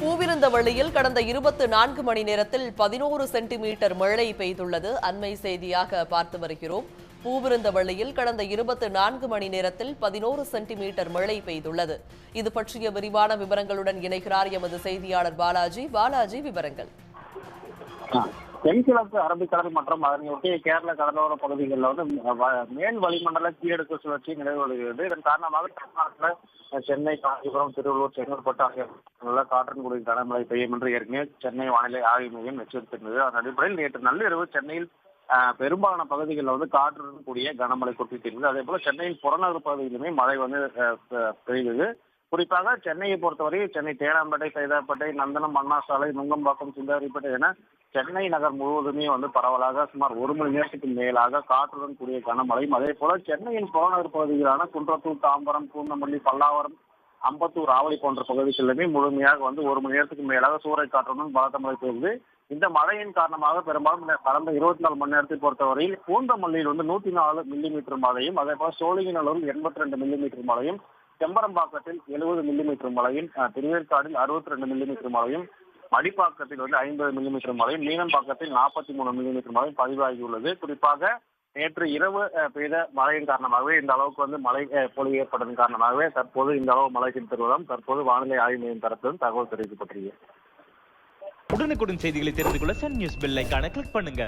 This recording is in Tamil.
பூவிருந்தவள்ளியில் கடந்த இருபத்து நான்கு மணி நேரத்தில் பதினோரு சென்டிமீட்டர் மழை பெய்துள்ளது. அண்மை செய்தியாக பார்த்து வருகிறோம். பூவிருந்தவள்ளியில் கடந்த இருபத்து நான்கு மணி நேரத்தில் பதினோரு சென்டிமீட்டர் மழை பெய்துள்ளது. இது பற்றிய விரிவான விவரங்களுடன் இணைகிறார் எமது செய்தியாளர் பாலாஜி. பாலாஜி விவரங்கள். தென்கிழக்கு அரபிக்கடல் மற்றும் அதனையொட்டி கேரள கடலோர பகுதிகளில் வந்து மேல் வளிமண்டல கீழடுக்கு சுழற்சி நிலவி வருகிறது இதன் காரணமாக தமிழ்நாட்டில் சென்னை காஞ்சிபுரம் திருவள்ளூர் செங்கல்பட்டு ஆகிய இடங்களில் காற்றின் கூடிய கனமழை பெய்யும் என்று ஏற்கனவே சென்னை வானிலை ஆய்வு மையம் எச்சரித்திருந்தது. அதன் அடிப்படையில் நேற்று நள்ளிரவு சென்னையில் பெரும்பாலான பகுதிகளில் வந்து காற்றுடன் கூடிய கனமழை கொட்டிட்டிருந்தது அதே போல சென்னையின் புறநகர் பகுதியிலுமே மழை வந்து பெய்தது. குறிப்பாக சென்னையை பொறுத்தவரை சென்னை தேனாம்பேட்டை சைதாப்பேட்டை நந்தனம் அண்ணா சாலை நுங்கம்பாக்கம் சுந்தரிப்பேட்டை என சென்னை நகர் முழுவதுமே வந்து பரவலாக சுமார் ஒரு மணி நேரத்துக்கு மேலாக காற்றுடன் கூடிய கனமழையும் அதே போல சென்னையின் புறநகர் பகுதிகளான குன்றத்தூர் தாம்பரம் பூந்தமல்லி பல்லாவரம் அம்பத்தூர் ஆவடி போன்ற பகுதிகளிலுமே முழுமையாக வந்து ஒரு மணி நேரத்துக்கு மேலாக சூறை காற்றுடன் பலத்த மழை பெய்யுது இந்த மழையின் காரணமாக பெரும்பாலும் கடந்த இருபத்தி நாலு மணி நேரத்தை பொறுத்தவரையில் பூந்தமல்லியில் வந்து நூத்தி நாலு மில்லிமீட்டர் மழையும் அதே போல சோழிங்கநல்லூரில் எண்பத்தி ரெண்டு மில்லிமீட்டர் மழையும் செம்பரம்பாக்கத்தில் எழுபது மில்லிமீட்டர் மழையும் திருவேற்காடில் அறுபத்தி ரெண்டு மில்லிமீட்டர் மழையும் மடிப்பாக்கத்தில் வந்து ஐம்பது மில்லிமீட்டர் மழையும் மீனம்பாக்கத்தில் நாற்பத்தி மூணு மில்லிமீட்டர் மழையும் பதிவாகியுள்ளது. குறிப்பாக நேற்று இரவு பெய்த மழையின் காரணமாகவே இந்த அளவுக்கு வந்து மழை பொழிவு ஏற்பட்டதன் காரணமாகவே தற்போது இந்த அளவு மழை பெய்திருவதாம் தற்போது வானிலை ஆய்வு மையம் தரப்பிலும் தகவல் தெரிவிக்கப்பட்டிருக்கிறது உடனுக்குடன் செய்திகளை தெரிந்து கொள்ள சன் நியூஸ் பெல் ஐக்கான கிளிக் பண்ணுங்க.